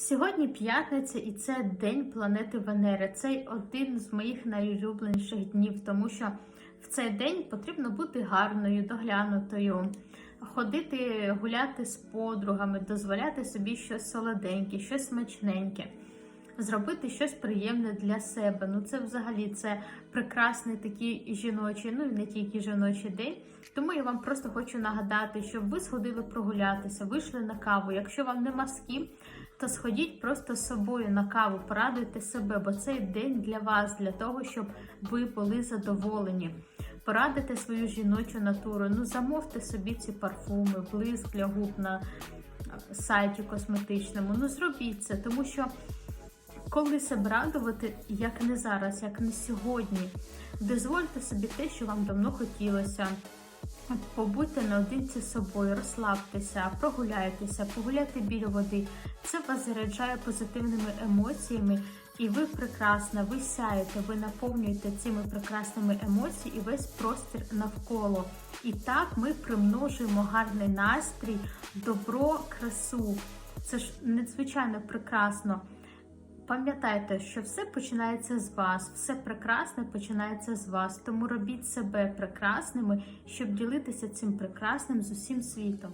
Сьогодні п'ятниця і це День планети Венери. Це один з моїх найулюбленіших днів, тому що в цей день потрібно бути гарною, доглянутою, ходити гуляти з подругами, дозволяти собі щось солоденьке, щось смачненьке. Зробити щось приємне для себе. Ну це взагалі це прекрасний такий жіночий, ну і не тільки жіночий день. Тому я вам просто хочу нагадати, щоб ви сходили прогулятися, вийшли на каву. Якщо вам нема з ким, то сходіть просто з собою на каву, порадуйте себе, бо цей день для вас, для того, щоб ви були задоволені. Порадите свою жіночу натуру. Ну замовте собі ці парфуми, блиск для губ на сайті косметичному. Ну зробіть це, тому що коли себе радувати, як не зараз, як не сьогодні, дозвольте собі те, що вам давно хотілося. Побудьте наодинці з собою, розслабтеся, прогуляйтеся, погуляйте біля води. Це вас заряджає позитивними емоціями, і ви прекрасна, ви сяєте, ви наповнюєте цими прекрасними емоціями і весь простір навколо. І так ми примножуємо гарний настрій, добро, красу. Це ж надзвичайно прекрасно. Пам'ятайте, що все починається з вас, все прекрасне починається з вас. Тому робіть себе прекрасними, щоб ділитися цим прекрасним з усім світом.